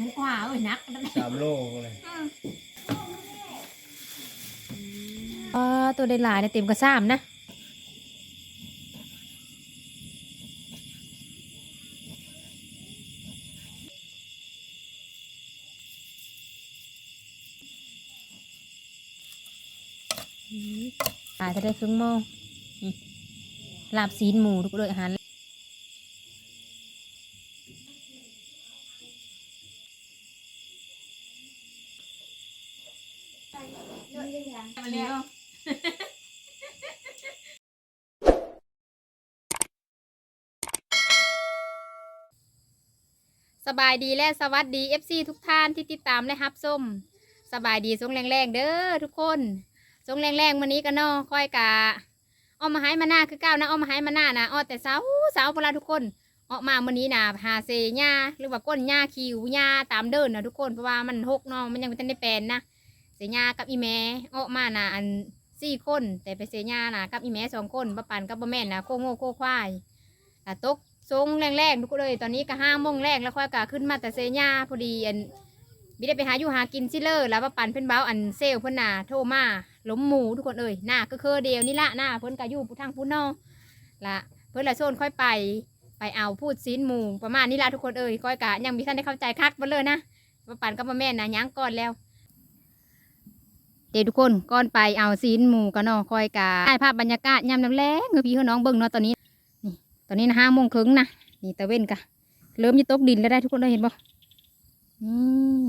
นั่นกว่าเอ้ยนักนั่นสามโลเลย อ๋อตัวได้หลายเนี่ยเต็มกระซ้ำนะตายจะได้ครึ่งโมงนี่ลาบซีนหมูทุกเลยอาหาร มาเร็ว ส บายดีและสวัสดี FC ทุกท่านที่ติดตามและรับส้มสบายดีสงแรงๆเด้อทุกคนสงแรงๆวันนี้กันเนาะค่อยกะเอามาให้มาหน้าคือก้าวนะเอามาให้มาหน้านะอ้อแต่เสาเสาวกเราทุกคนออกมาวันนี้นะหาเซหญ้าหรือว่าก้นหญ้าคิวหญ้าตามเดินนะทุกคนเพราะว่ามันหกเนาะมันยังไม่ทันได้แปลนนะเซหญ้ากับอีแม่ออกมานะอันสี่คนแต่ไปเซหญ้านะกับอีแม่สองคนป้าปันกับป้าแม่นนะโคโง่โคควายอะตก ทรงแรงๆทุกคนเลยตอนนี้ก็ห้าโมงแรกแล้วค่อยกะขึ้นมาแต่เซญ่าพอดีอันบิได้ไปหาอยู่หากินซิเลอร์แล้วว่าปั่นเพิ่นเบ้าอันเซลเพิ่นน่ะโทรมาล้มหมูทุกคนเอ่ยหน้าก็คือเดียวนี่ละหน้าเพิ่นก็อยู่ทางพุ่นนอละเพิ่นละโซนค่อยไปไปเอาพูดซีนหมูประมาณนี้ละทุกคนเอ่ยค่อยกะยังมีท่านได้เข้าใจคักเบ่เลยนะว่าปั่นกับมาแม่นะยังก่อนแล้วเดี๋ยวทุกคนก่อนไปเอาซีนหมูกันเนาะค่อยกะถ่ายภาพบรรยากาศยามน้ำแรงเงือพี่เฮาน้องเบิ่งเนาะตอนนี้ ตอนนี้นะห้าโมงครึ่งนะนี่ตะเว้นกะเริ่มจะตกดินแล้วได้ทุกคนได้เห็นบ่อืม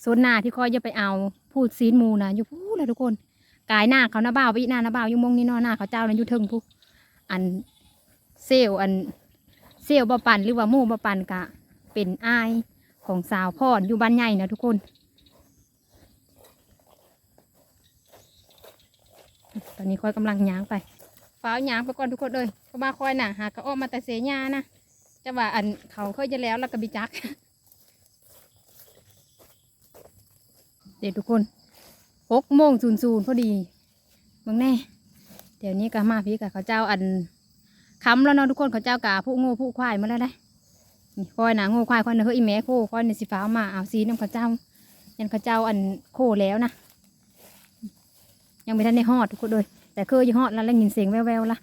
โซนหน้าที่คอยจะไปเอาพูดซีนมูนะอยู่พูดเลยทุกคนกายหน้าเขาหน้าบ่าวไปอีหน้าหน้าบ่าวอยู่มงนี่เนอหน้าเขาเจ้านะอยู่เทิงพูอันเซลอันเซลบะปันหรือว่ามู่บะปันกะ เป็นอายของสาวพ่ออยู่บ้านใหญ่นะทุกคนตอนนี้ค่อยกำลังย้างไปฟ้าย้างไปก่อนทุกคนเลยเพราะว่าค่อยน่ะหากระออกมาแต่เสียญานะจะว่าอันเขาเคยจะแล้วแล้วก็บิจัก เดี๋ยวทุกคนหกโมงศูนย์ศูนย์พอดีเบิ่งแน่ เดี๋ยวนี้ก็มาพี่กับเขาเจ้าอันคำแล้วเนาะทุกคนเขาเจ้ากาผู้โง่ผู้ควายมาแล้วได้ นี่คอยนะง่ควายคอยนะเฮ้ยอีแม่โคคอยในสีฟ้ามาเอาสีน้ำข้าเจ้า ยันข้าเจ้าอันโคแล้วนะ ยังไม่ทันได้ฮอดทุกคนเลยแต่เคยยู่ฮอดแล้วแล้วยินเสียงแววๆละ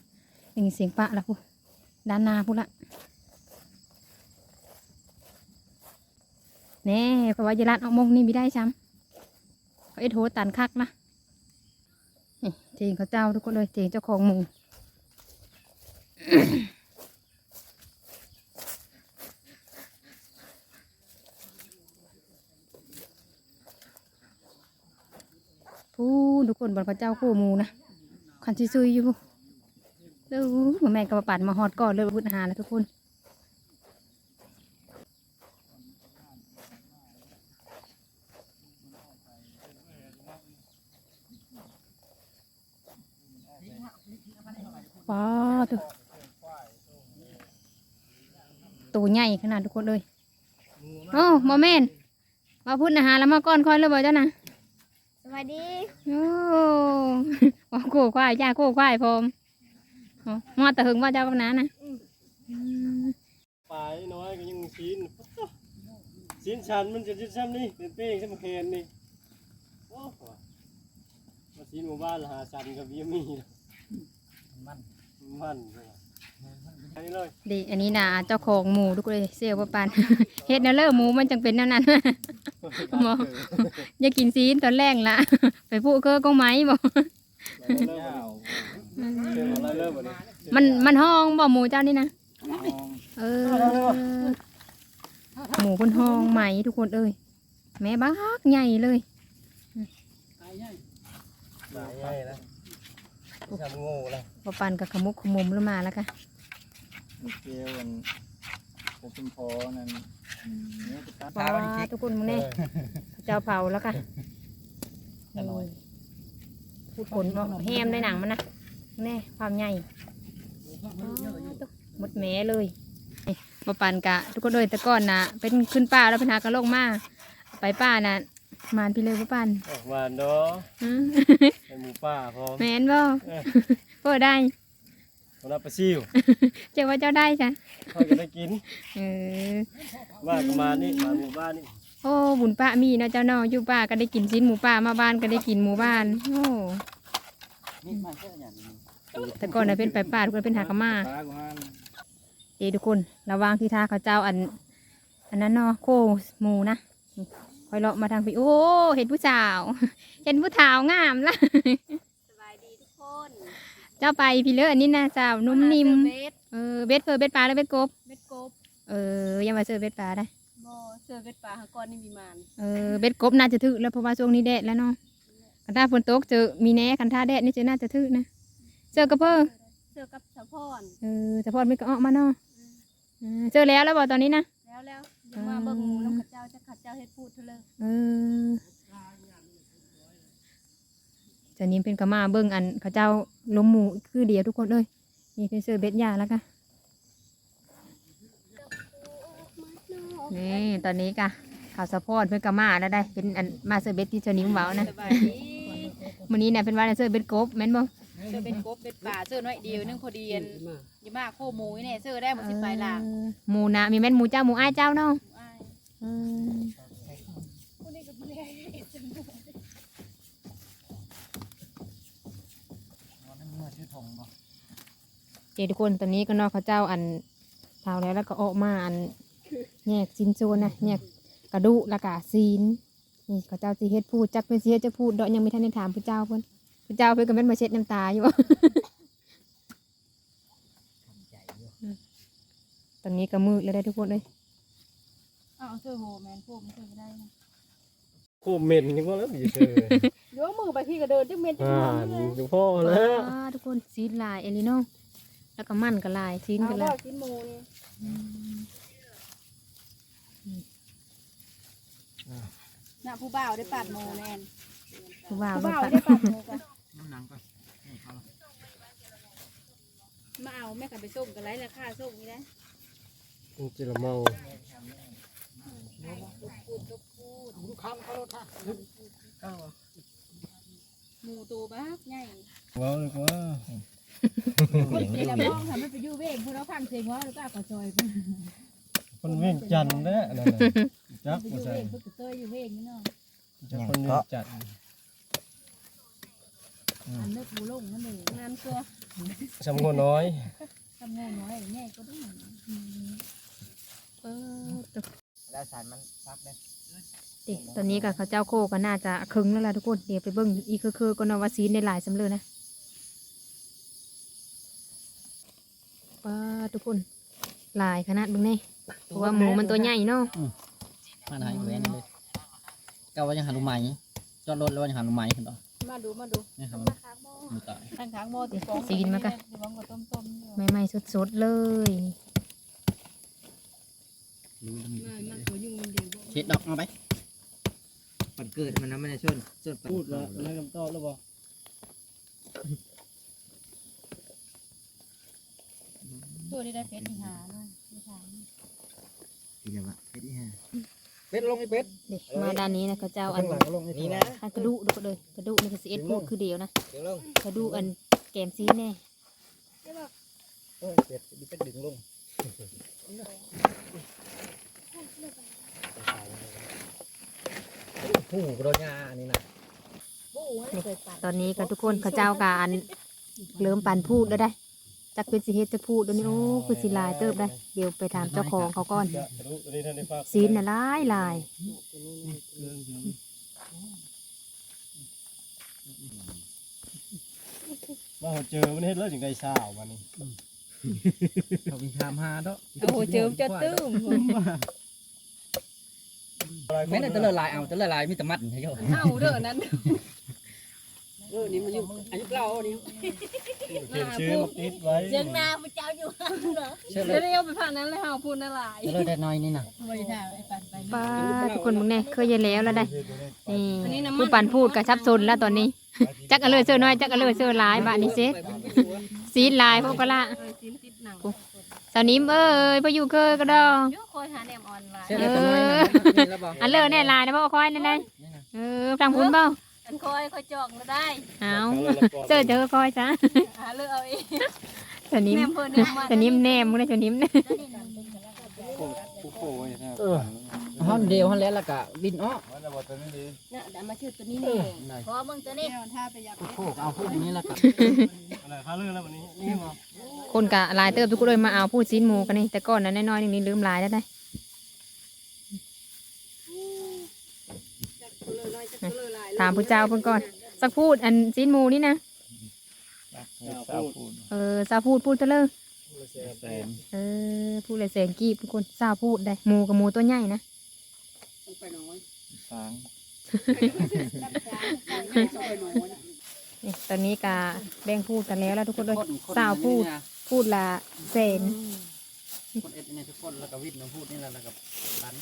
ได้ยินเสียงปะละพูด้านหน้าพูละแน่เพราะว่าจะรัดเอามงนี่ไม่ได้ซ้ำเขาไอ้โทตันคักนะนี่เจงข้าเจ้าทุกคนเลยเจงเจ้าของหมู พูทุกคนบนพระเจ้าคู่มูนะคันซุยอยู่เด้อมาแม่กระปั่นมาฮอดก่อนเลยพุทธหาแล้วทุกคนว้าตัวตัวใหญ่ขนาดทุกคนเลยโอ้โมเมนมาพุทธหาแล้วมาก่อนคอยเลยบ่เจ้านะ วัสดีโอ้ว่าโคควายจ้าโคควายพร้อมอ๋อมอตะหึงว่าเจ้ากับน้านะอืมปลายน้อยก็ยังชิ้นชิ้นชันมันจะชิ้นชันนี่เป็นเป้งใช่ไหมแคนนี่โอ้โหมาชิ้นหมู่บ้านละหาชันกับเบี้ยมีมันมันเลย อันนี้เลยดีอันนี้นะเจ้าของหมูทุกเลยเซลล์ปัน เฮ็ดแนวเลอหมูมันจังเป็นแนวนั้น หมอ อย่ากินซีนตอนแรกละ ไปพูดเกอก็ไหมบอกเริ่มเริ่มอะไรเริ่มวันนี้มันมันห้องบ่หมูเจ้านี่นะ เออ หมูบนห้องไหมทุกคนเอ้ยแม่บักใหญ่เลยหลายใหญ่นะทำโง่เลยพอปันกับขมุกขมุมแล้วมาแล้วกัน เกลียวมันเป็นพอนั่นเนี่ยจะตัด ว้าทุกคนมึงแน่เจ้าเผาแล้วกันอร่อย พูดผลว่าแฮมได้หนังมันนะแน่ความใหญ่หมดแหม่เลยนี่มาปั่นกะ ทุกคนเลยแต่ก่อนนะเป็นขึ้นป่าแล้วเพนหากระลงมาไปป่าน่ะมานพี่เลยบ่ปันออกมาเนาะอืมเป็นหมูป่าพร้อมแม่นบ่เออเปิดได้ คนรับประซิวเจ้าว่าเจ้าได้จ้ะเขาจะได้กินเออว่ากันมานี่มาหมู่บ้านนี่โอ้บุญป้ามีเนาะเจ้าเนาะอยู่ป้าก็ได้กินชิ้นหมูป่ามาบ้านก็ได้กินหมูบ้านโอ้นี่มาแค่อย่างนี้แต่ก่อนน่ะเป็นไปป่าทุกคนเป็นหากะมาปลากูฮันเอ้ทุกคนระวังที่ท่าเขาเจ้าอัน อันนั้นเนาะโคหมูนะนี่คอยเลาะมาทางพี่โอ้เห็นผู้สาว เห็นผู้สาวงามละ สบายดีทุกคน เจ้าไปพี่เลออันนี้นะสาวนุ่มนิ่มเบสเออเบ็ดเพอเบ็ดปลาแล้วเบ็ดกบเบสกบเออยังมาเจอเบ็ดปลาได้บ่เสื้อเบสปลาหาก้อนนี่มีมานเออเบ็ดกบน่าจะถึกแล้วเพราะว่าช่วงนี้แดดแล้วเนาะคันท่าฝนตกเจอมีแน่คันท่าแดดนี่เจอน่าจะถึกนะเจอกระเพอเสื้อกับสะพอนเออแต่พอดไม่ก็ออกมาเนาะเออเจอแล้วแล้วบอกตอนนี้นะแล้วแล้วยังมาเบิ่งหมูน้ำข้าเจ้าจะข้าเจ้าเฮ็ดพูดเถอะเลยเออ จะนี้เป็นกระมาเบิ้งอันเขาเจ้าล้มหมูคือเดียวทุกคนเลยนี่เป็นเสื้อเบ็ดยาแล้วกันนี่ตอนนี้กะข่าวสะพอดเพื่อนกระมาแล้วได้เป็นอันมาเสื้อเบ็ดที่เจานิ้วเว้านะสบายดีวันนี้เนี่ยเป็นวันเสื้อเบ็ดกบแม่นบ่เสื้อเป็นกบเป็นปลาเสื้อน้อยเดียวนึงพอดีอันยี่มาโคหมูนี่เสื้อได้หมดสิบปลายหลังเออหมูนะมีแม่นหมูเจ้าหมูอ้ายเจ้าเนาะ จทุกคนตอนนี้ก็เนอกเขาเจ้าอันเท่าแล้วแล้วก็ออกมาอันแยกซินโซนนะแยกกระดูกแล้วก็ซีนนี่เขาเจ้าสิเฮ็ดพูดจักเป็นสิเฮ็ดจักพูดดอกยังไม่ทันได้ถามผู้เจ้าเพิ่นผู้เจ้าเพิ่นก็แม่นมาเช็ดน้ำตาอยู่ตอนนี้ก็มืดแล้วได้ทุกคนเลยอ้าวเสื้อโฮแมนพวกมันเสื้อไม่ได้นะโคเหม็นนี่ก็แล้วอยู่เจอเดี๋ยวมือไปพี่ก็เดินจังเม็ดจังอ่าหวะเลยอยู่พ่อแล้วว้าทุกคนซีนลายเอลิโน แล้วก็มันก็ลายซีนเอาก็ว่าลายกินหมูนี่น่ะผู้บ่าวได้ปัดหมูแน่นผู้บ่าวผู้รถบ่าวปะได้ปัดหมูกันน้ำหนังก่อนนี่เขามาเอาแม่กันไปส่งกันไรราคาส่งนี่นะจิละเมาหมูตัวบ้ากใหญ่ว้าวเลยว่า คนตีละมองทำให้ไปอยู่เวงพวกเราพังเสียงว่าแล้วก็ขอจอยไปคนเวียงจันทน์แล้วนั่นน่ะจักอบ่ยู่ใส่เวงเพื่อเตยอยู่เวงนี่เนาะจักคนเวียงจันทน์อันเลิกบูลงนั่นเองงานตัวสำงัวน้อยทำงานน้อยแง่ก็ต้องเออตัวแล้วสารมันฟักได้เด็กตอนนี้กับเขาเจ้าโคก็น่าจะครึ่งแล้วล่ะทุกคน เดี๋ยวไปเบิ่งอีกคือๆก็นว่าซีนได้หลายสำเร็จนะป้า ทุกคนหลายขนาดเบิ่งนี่เพราะว่าหมูมันตัวใหญ่เนาะมาหาอยู่เว้นเลยเก้าว่ายังหาลูกไม้จอดรถแล้วว่ายังหาลูกไม้ขึ้นต่อมาดูมาดูนี่ครับมาค้างหม้อมีต่อข้างค้างหม้อติดฟองซีนมากันเดี๋ยววางกับต้มต้มๆอยู่ใหม่ๆสดๆเลยมามาตัวยุ่งมันดีบ่เช็ดดอกเอาไปปันเกิดมันนะไม่ได้ชนชนพูดแล้วแล้วคำตอบแล้วบ่ ตัวนี้ได้เพชรอีหาเนาะไม่ถามทีเดียวอะเป็ดที่ห้าเป็ดลงไอ้เป็ดเด็กมาด้านนี้นะเขาเจ้าอันข้างหลังก็ลงนี่นะอันกระดูกดูก็เลยกระดูกนี่ก็สิเอ็ดพูดคือเดียวนะเดี๋ยวลงกระดูกอันแกมซีนแน่เออเป็ดมีเป็ดดึงลงผู้กระโดดยาอันนี้นะตอนนี้ก็ทุกคนเขาเจ้าการเริ่มปันพูดแล้วได้ จักเป็นสิเฮ็ดจะพูดแล้วนี่โอ้คือสิหลายเติบได้ เดี๋ยวไปถามเจ้าของเขาก่อนจะรู้ตัวนี้ท่านได้ฝากซีนน่ะหลายหลายมาเจอมันเฮ็ดแล้วถึงได้สาวมานี่เขามีทามหาเนาะโอ้โหเจิมจะตื้มแม่นแต่ละลายเอาแต่ละลายมีแต่มัดใช่ไหมเฮาเด้อนั้นเออนี่มันอยู่อายุเรานี่ เขียนชื่อมาติดไว้เสียงนาพระเจ้าอยู่เหรอเชื่อเลเดี๋ยวยเรียวไปผ่านนั้นเลยเฮาพูดน่าหลายจะเลยได้น้อยนี่นะบ่ได้ถ่ายไอ้ปันไปป้าทุกคนมึงแน่เคยเย็นแล้วแล้วได้นี่อันนี้น้ำมันผู้ปันพูดกับชับซนแล้วตอนนี้ จักกะเลยเสื้อน้อยจักกะเลยเสื้อหลายบาดนี้เซ็ตซีนหลายพวกก็ละเออจิ้มติดหนังสาวนิ้มเอ้ยพออยู่เคยก็ดอเดี๋ยวคอยหาแนมออนไลน์เชื่อเลยแต่น้อยนะนี่แล้วบอกอันเลอแน่หลายนะพ่อคอยนั่นเลยเอเออฟังคุณเปล่า อันคอยคอยจองก็ได้เอาเจอเจอคอยจ้าหาเลือกเอาเองสนิมแม่เพิ่นแนมมาสนิมแนมมึงได้สนิมนะผู้โค้ยนะเออห้องเดียวห้องแล้วแล้วก็ดินอ้อมันจะบอกตัวนี้ดีเนี่ยเดี๋ยวมาชื่อตัวนี้นี่เพราะว่ามึงตัวนี้โคกเอาพูดอย่างนี้แล้วก็อะไรพาเรื่องแล้ววันนี้นี่มาคนกะลายเติบทุกคนเลยมาเอาพูดซีนหมูกันนี่แต่ก่อนนั้นน้อยๆนี่ลืมลายแล้วได้ ถามผู้เจ้าเพิ่นก่อน สักพูดอันซีนหมูนี่นะ สาวพูดเออซาพูดพูดเถอะเลยแสนเออพูดเลยแสนกีบทุกคนซาพูดได้หมูกับหมูตัวใหญ่นะสางนี่ตอนนี้กะแบ่งพูดกันแล้วแล้วทุกคนเลยสาวพูดพูดละแสนคนเอ็ดเนี่ยทุกคนแล้วก็วิทย์มาพูดนี่แหละแล้วก็ปัน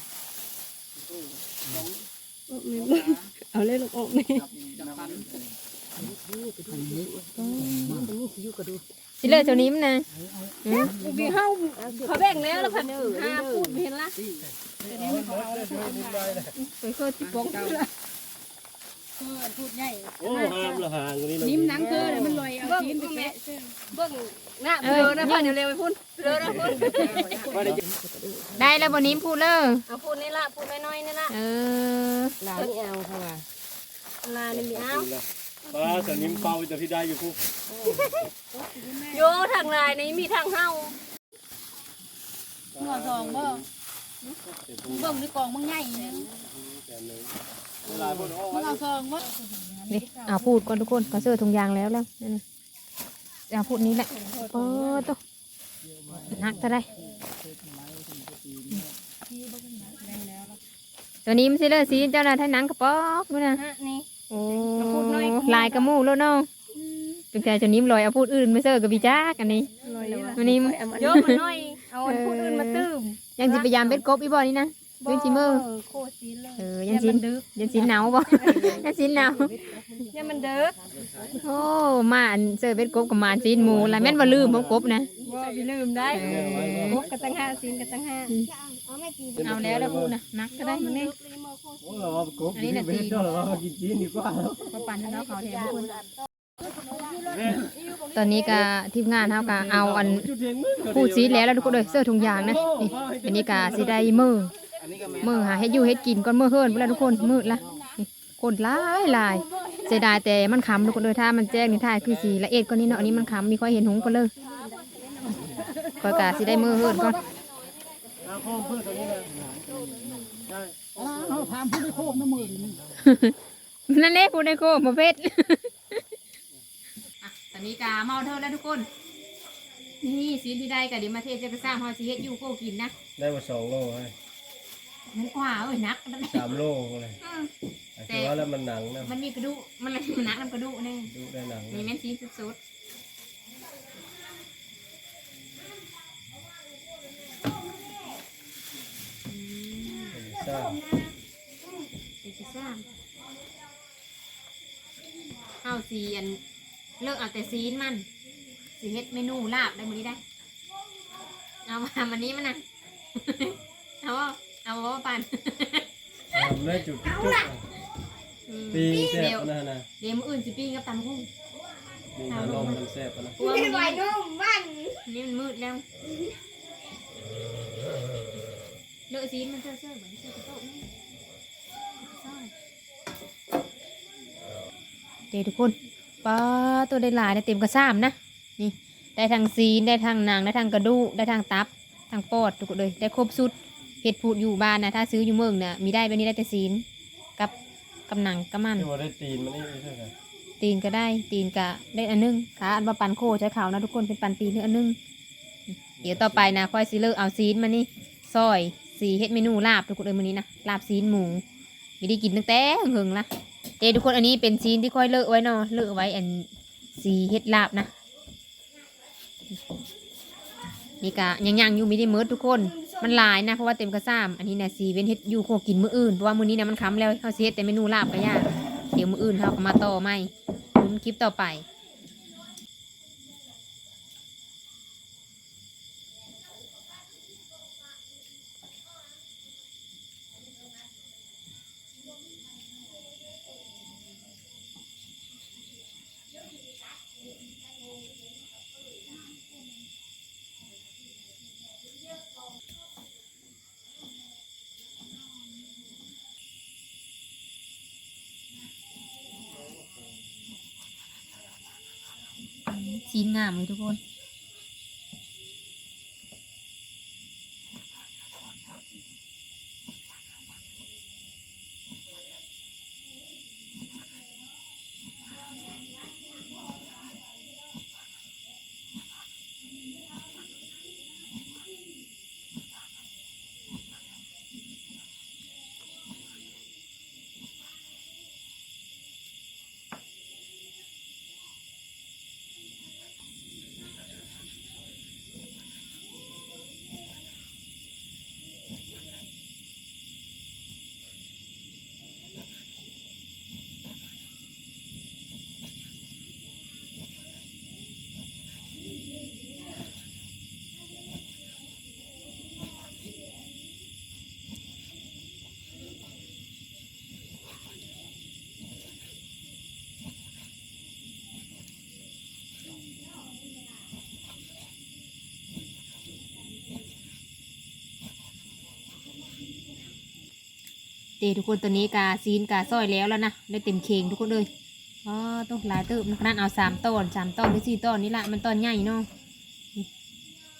เอาเล่นลูกออกนี่สิเลยเท่านี้มันนะบีเฮาเขาแบ่งแล้วแล้วพันห้าพูดเห็นละไปเคยที่ปกพูดใหญ่โอ้ห้ามละห่างกันนี่นิ่มหนังเธอเลยมันลอยเอาชิ้นไปแปะเบิ่งห น้าเบลอนะพันเร็วๆไปพุ่นเบลอนะพุ่นได้แล้วบนนี้พูดเลยเอาพูดนี่ละพูดน้อยๆนี่ละเออลานี่เอาค่ะลานี่มีเอาป้าแต่นิ่มเป่าจะที่ได้อยู่คู่โยทางลายนี่มีทางเฮาหัวทองบ่เบิ่งด้วยกองมึงใหญ่นึงเวลาพูดโอ้มึงเอาทองบ่นี่เอาพูดก่อนทุกคนก็เสื้อถุงยางแล้วแล้วนั่น น่ะเอาพูดนี้แหละโอ้ตัวนักจะได้ ตัวนี้มันสิเลยสีเจ้าหน้าที่หนังกระปอกนู่นนะนี่โอ้ลายกระมูแล้วเนาะจุงใจจะนิ้มลอยเอาพูดอื่นไม่เสื้อกับพี่จ้ากันนี่วันนี้มันโยมันน้อยเอาพูดอื่นมาตื้มยังสิพยายามเป็นกบอีบ่อนี่นะเป็นชิเมอร์โคตรซีเลยเออยังสินยังสินหนาวบ่ยังสินหนาวเนี่ยมันเด้อ โอ้มาอันเสื้อเป็นกบกับมาสินหมูแล้วแม่นว่าลืมบ่กบนะ บ่พี่ลืมได้โอ้กระตังห้าซีนกระตังห้าเอาแล้วแล้วพูดนะนักก็ได้มันนี่โหเรากบกินเบ็ดก็เรากินจีนดีกว่าก็ปั่นให้เราเขาแทนทุกคนตอนนี้ก็ทีมงานเฮาก็เอาอันจุดเทียนมือพูดซีดแล้วแล้วทุกคนเลยเสื้อถุงยางนะนี่อันนี้ก็สิได้มือมือหาเฮ็ดอยู่เฮ็ดกินก่อนมือเฮิรนพุ่นละทุกคนมืดละนี่คนหลายหลาย เสียดายแต่มันคำทุกคนเลยถ้ามันแจ้งนี่ท่ายคือสีละเอียดกว่านี้เนาะอันนี้มันคำมีค่อยเห็นหงก็เลยก็กะสิได้มือเฮิรนก่อนอาคมเพื่อตัวนี้เลยใช่นั่นแหละพูดในโคมเพชรตอนนี้กาเมาเท่าแล้วทุกคน นี่สีที่ได้กับเดี๋ยวมาเทศจะกระซ่าฮอสีเฮ็ดอยู่โคกินนะ ได้มาสองโลให้ นั่นกว่าเอ้ยนักนั่นสามโลเลยแต่ว่าแล้วมันหนังนะมันมีกระดูกมันอะไรมันนักน้ำกระดูกนี่ดูได้หนังมีแม่นสีสุดใช่ๆสีซ่าข้าวสีอันเลิกเอาแต่ซีนมันสีเฮ็ดเมนูลาบได้มื้อนี้ได้ เอามามันนี้มันน่ะ เอาว่า เอาว่าปันทำได้จุดจุดปีแซ่บนะนะเดี๋ยวมื้ออื่นสิปิ้งกับตำกุ้งมีหาลมมันแซ่บนะกลัวมันไหวนุ่มมันนี่มันมืดแล้วเลอะซีนมันเซ่อๆเหมือนเซ่อกระโต๊ะนี่เดี๋ยวทุกคนป้าตัวได้หลายได้เต็มกระซ้ำนะ นี่ ได้ทางซีน ได้ทางหนังได้ทางกระดูกได้ทางตับ ทางปอดทุกคนเลย ได้ครบสุด เห็ดพูดอยู่บ้านนะถ้าซื้ออยู่เมืองน่ะมีได้แบบนี้ได้แต่ซีนกับกับหนังกับมัน ที่ว่าได้ตีนมันนี่ไม่ใช่ไหมตีนก็ได้ตีนก็ได้อันนึงขาอันมาปันโคใช้ขาวนะทุกคนเป็นปันตีนนี่อันนึง เดี๋ยวต่อไปนะค่อยซีเลิกเอาซีนมานี่ซอยสีเฮ็ดเมนูลาบทุกคนเลยมื้อนี้นะลาบซีนหมูไม่ได้กินตั้งแต่หึงๆละเดี๋ยวทุกคนอันนี้เป็นซีนที่ค่อยเลิกไว้เนาะเลิกไว้อันสีเฮ็ดลาบนะนี่กะยังยังๆอยู่ไม่ได้เมิดทุกคน มันหลายนะเพราะว่าเต็มกระซ้ำอันนี้นะสีเว้นเฮ็ดอยู่โคกินมื้ออื่นเพราะว่ามื้อนี้นะมันค้ำแล้วเขาเสียแต่เมนูลาบก็ยากเดี๋ยวมื้ออื่นเขาก็มาต่อไม่ลุ้นคลิปต่อไป ซีนงามเลยทุกคน ทุกคนตัวนี้กาซีนกาซอยแล้วแล้วนะได้เต็มเข่งทุกคนเลยอ๋อต้องหลายเติมนะขนาดเอาสามต้นสามต้นหรือสี่ต้นนี่ละมันต้นใหญ่เนาะ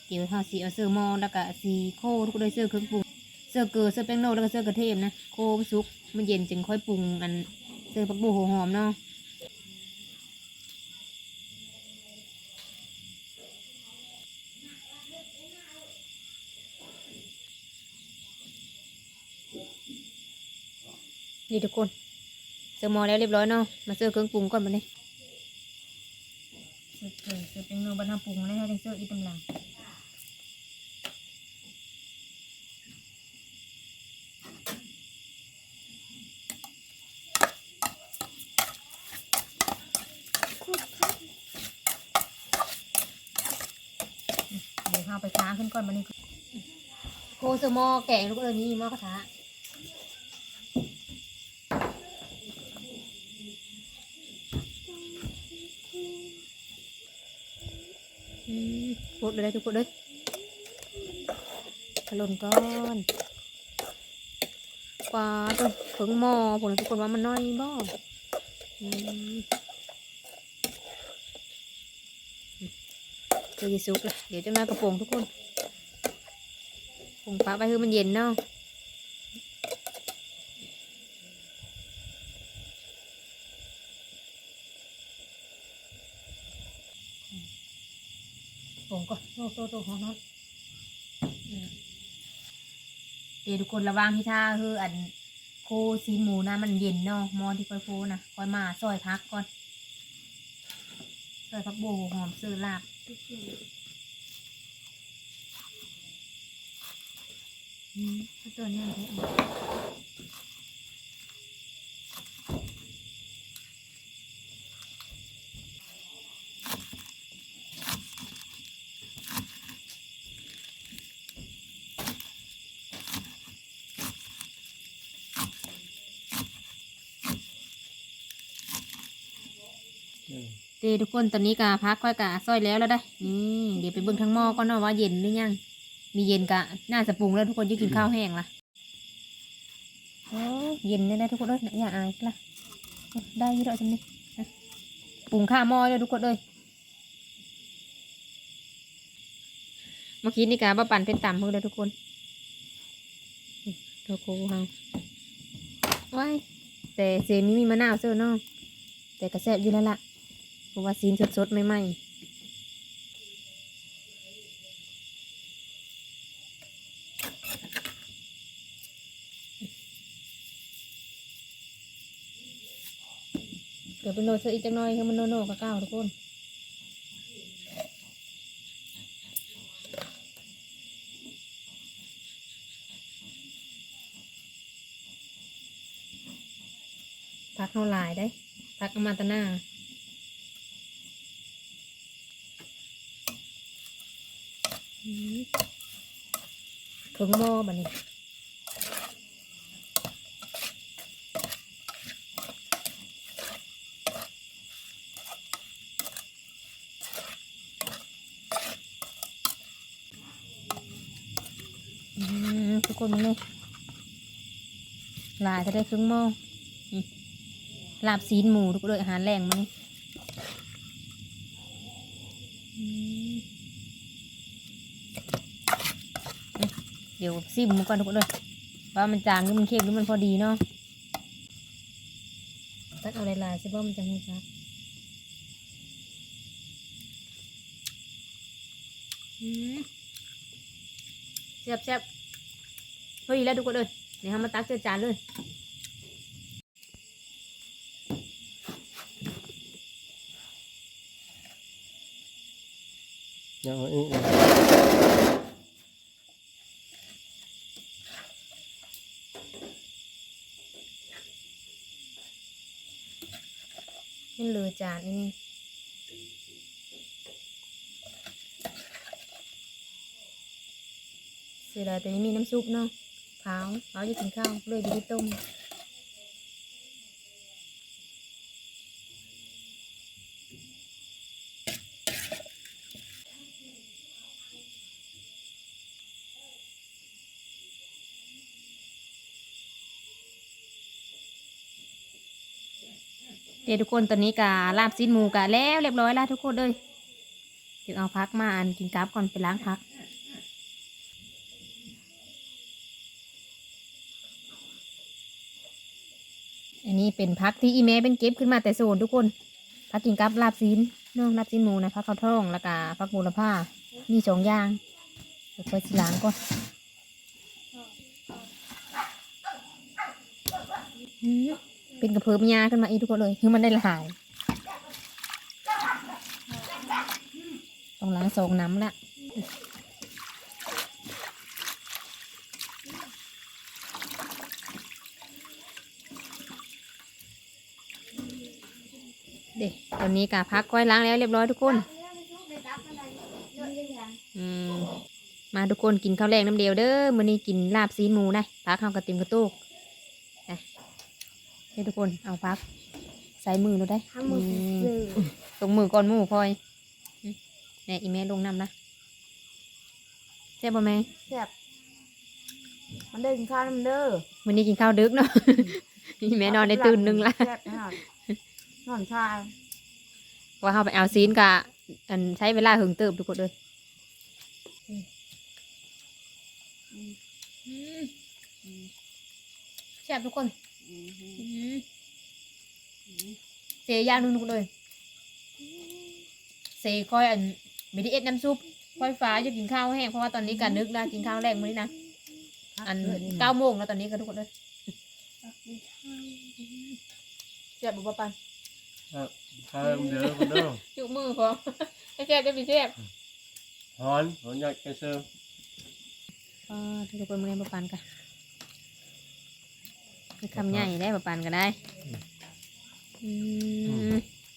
เกี่ยวข้าสีเอาเสื้อมอแล้วก็สีโคทุกคนเลยเสื้อเครื่องปรุงเสื้อเกลือเสื้อแป้งโนแล้วก็เสื้อกระเทียมนะโคสุกมันเย็นจึงค่อยปรุงอันเสื้อผักบูหัวหอมเนาะ นี่ทุกคนเสื้อมอแล้วเรียบร้อยเนาะมาเสื้อเครื่องปรุงก่อนมาเลยเสื้อเกลือเสื้อแป้งโนบรรทำปรุงแล้วเสื้ออีตำลังเดี๋ยวเอาไปค้าขึ้นก่อนมานี่โคสหมอแกงลูกเอ้ยนี่หม้อกระทะ ปวดเลยทุกคนเลยขลุ่นก้อนปลาตัวถึงหมอผมทุกคนว่ามันน้อยบ่อืมเยวจะสุกลยเดี๋ยวจะมากระโปรงทุกคนปรุงปลาไปคือมันเย็นเนาะ ก่อนโตโตโตของน้องเดี๋ยวทุกคนระวังที่ท่าคืออันโคซีนหมูนะมันเย็นเนาะหมอที่ค่อยโฟนะค่อยมาซอยพักก่อนซอยพักโบหอมซื้อลาบอืมเอาตัวนี้เลย ทุกคนตอนนี้กาพักค่อยกะซอยแล้วแล้วได้นี่เดี๋ยวไปเบิ่งทั้งหม้อก่อนเนาะว่าเย็นหรือยัง มีเย็นกะน่าจะปรุงแล้วทุกคนจะกินข้าวแห้งละโอ้เย็นได้ได้ทุกคนเลยอย่าอายละได้ยี่ดอกจำนี้ปรุงข้าวหม้อเลยทุกคนเลยเมื่อกี้นี่กะบะปั่นเป็นต่ำเพื่อเลยทุกคนโลโก้เฮาว้ายแต่เซมีมีมะนาวเสื้อนาะแต่กระแซบอยู่แล้วล่ะ ราะว่าซีนสดๆใหม่ๆเดี๋ยวเป็นโนเซอร์อีกจังหน่อยให้มันโนโน่กับก้าวทุกคนพักเท่าหลายได้พักเอามาตะหน้า อืมถึงหม้อบัดนี้ทุกคนมาเลยลายจะได้ครึ่งหม้อลาบซีนหมูทุกคนเลยอาหารแรงมานี่ เดี๋ยวซิมก่อนทุกคนเลยว่ามันจางหรือมันเค็มหรือมันพอดีเนาะตักเอาลายๆใช่ป่ะมันจะหูซักอืมแซ่บแซ่บพอดีแล้วทุกคนเลยเดี๋ยวมาตักเจอจานเลยยังเอาอีก นี่เลยจานนี่เสียดายแต่ยังมีน้ำซุปเนาะเผาเผาจะกินข้าวเลยดีต้ม เดี๋ยวทุกคนตอนนี้กะลาบซีนหมูกะแล้วเรียบร้อยแล้วทุกคนเลยเดี๋ยวเอาพักมาอันกินกราฟก่อนไปล้างพักอันนี้เป็นพักที่อีเมเป็นเก็บขึ้นมาแต่โซนทุกคนพักกินกับลาบซีนเนาะลาบซีนหมูนะพักข้าวท่องแล้วก็พักบูรพามีสองอย่างเดี๋ยวไปสิล้างก่อนอืม เป็นกระเพิบยาขึ้นมาอีกทุกคนเลยคือมันได้หลายต้องล้างสองน้ำละเด็กตอนนี้กะพักก้อยล้างแล้วเรียบร้อยทุกคนอืมมาทุกคนกินข้าวแรงน้ำเดียวเด้อมื้อนี้กินลาบซีหมูนะพักข้าวกระติมกระตุก ให้ทุกคนเอาพัก ใส่มือเราได้นี่ตรงมือก่อนหมูพลอยอืมแน่อีแม่ลงน้ำนะเจ็บป่ะแม่แซ่บมันได้กินข้าวน้ำเด้อวันนี้กินข้าวดึกเนาะอีแม่นอนได้ตื่นหนึงละแซ่บมากนอนชาว่าเขาไปเอาซีนกะอันใช้เวลาหึงเติบทุกคนเลยแซ่บทุกคน เสียอย่างหนึงทุกคนเลยเสียก้อยอันไม่ได้เอ็ดน้ำซุปก้อยฟ้าจะกินข้าวแห้งเพราะว่าตอนนี้กันนึกแล้วกินข้าวแรงมื้อนี้นะอันเก้าโมงแล้วตอนนี้กันทุกคนเลยแซ่บบุปปันครับทางเดี๋ยวคนเด้อจุกมือพอให้แซ่บจะมีแซ่บหอนหอนอยากจะเซิร์ฟอ่าทุกคนมาเรียนประปันกัน มีคำใหญ่ได้ประปันก็ได้อืม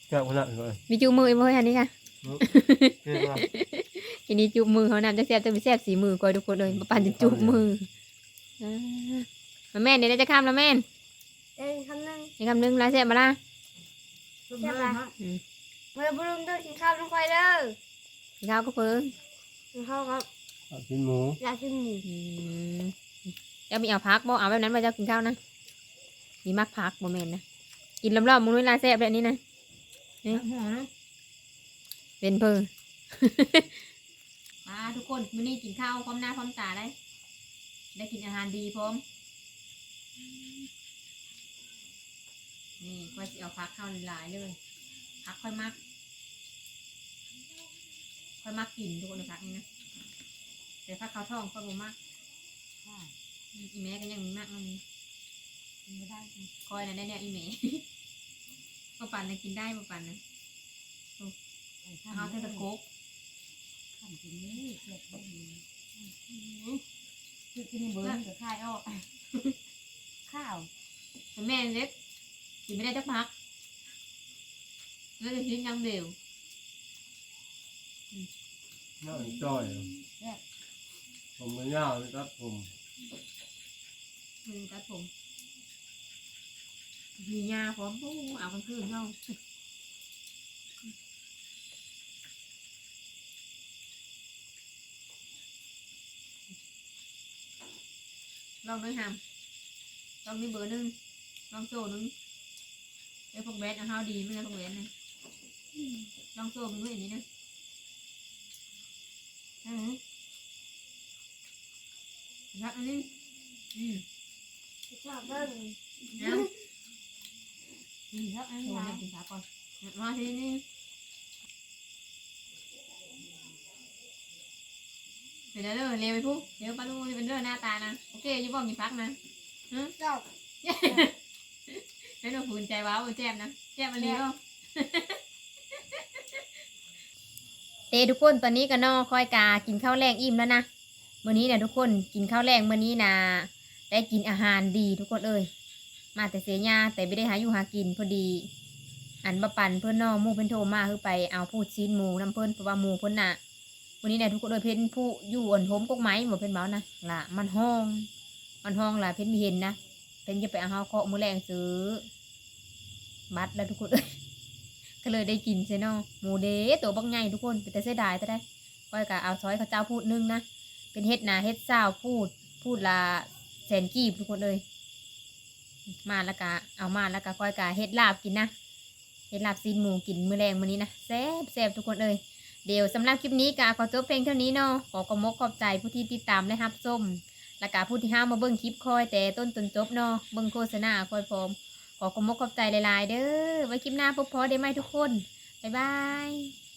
แก้วคนละเลยมีจุกมืออีกบ่เฮ้ยอันนี้ค่ะเก่งว่ะทีนี้จุกมือเขานำจะแซ่บจะมีแซ่บสีมือก่อยทุกคนเลยประปันจะจุกมืออ่ามาแม่นเดี๋ยวได้จะข้ามแล้วแม่นเอ้ยคำนึงนี่คำนึงแล้วแซ่บมาละใช่ปะอืมเมื่อบุรุษต้องกินข้าวต้องคอยเด้อกินข้าวก็เพิ่งกินข้าวครับเอากินหมูอยากกินหมูอืมเจ้ามีเอาพักบ่เอาแบบนั้นมาเจ้ากินข้าวนะ มีมักพักบ่แม่นนะกินรอบๆมึงเวลาแซ่บแบบนี้นะหัวนะเป็นเพิ่งมาทุกคนมื้อนี้กินข้าวพร้อมหน้าพร้อมตาได้ได้กินอาหารดีพร้อมนี่ก็จะเอาพักข้าวหลายๆเลยพักค่อยมัก ค่อยมักกินทุกคนในพักนี้นะแต่พักข้าวท้องค่อยบ่มักอีแม่ก็ยังมีมากมัน ไม่ได้คอยนะได้เนี่ยอีแม่ปะปันนะกินได้ปะปันนะเอาเทตะโกกคือกินเบิร์นกับข้าวออกข้าวแต่แม่เล็กกินไม่ได้จักพักแล้วจะกินยังเดียวน่าจ่อยผมก็ยาวนะครับผมมึงกัดผ มียาพร้อมปูเอากลางคืนเข้าลองด้วยหามลองนี่เบอร์หนึ่งลองโซ่หนึ่งไอ้พวกแบดเอาเฮาดีไม่ใช่พวกแบดนะลองโซ่มึงด้วยอันนี้นะอืมรักอันนี้อืมชอบเบิ่งเอาอืมรักอันนี้มากินขาก่อนมาทีนี้เดี๋ยวเด้อเร็วไปปุ๊บเร็วปลาลูกเป็นเรื่องหน้าตานะโอเคอยี่บอกกินพักนะชอบแล้วหนูภูมิใจว้าวแจ่มนะแจ่มมันนี้ก็เตทุกคนตอนนี้ก็นอคอยกากินข้าวแรงอิ่มแล้วนะมื้อนี้นะทุกคนกินข้าวแรงมื้อนี้นะได้กินอาหารดีทุกคนเอ้ย มาแต่เสียยาแต่ไม่ได้หาอยู่หากินพอดี อันมาปั่นเพื่อนน้องหมูเพิ่นโทรมาคือไปเอาพูดซีนหมูน้ำเพิ่อนเพราะว่าหมูเพิ่นน่ะวันนี้เนี่ยทุกคนเอ้ยเพิ่นผู้อยู่อ่อนโฮมกกไม้หมดเพิ่นเบานะล่ะมันห้อง มันห้องล่ะเพิ่นมีเห็นนะเพิ่นจะไปเอาเฮาเคาะมือแรงซื้อบัตรแล้วทุกคนเอ้ยก็เลยได้กินใช่เนาะหมูเด้ตัวบักใหญ่ทุกคนเป็นแต่เสียดายแต่ได้ก้อยกะเอาซอยเขาเจ้าพูดนึงนะเป็นเฮ็ดนาเฮ็ดซาพูดพูดละแสนกีบทุกคนเลย มาแล้วกะเอามาแล้วกะก้อยกะเฮ็ดลาบกินนะเฮ็ดลาบซีนหมูกินมื้อแรงมื้อนี้นะแซ่บแซ่บทุกคนเลยเดี๋ยวสำหรับคลิปนี้กะขอจบเพลงเท่านี้เนาะขอกระมกขอบใจผู้ที่ติดตามและรับชมแล้วกะผู้ที่ห้ามมาเบิ่งคลิปคอยแต่ต้นจนจบเนาะเบิ่งโฆษณาคอยพร้อมขอกระมกขอบใจหลายๆเด้อไว้คลิปหน้าพบพอได้ไหมทุกคนบ๊ายบาย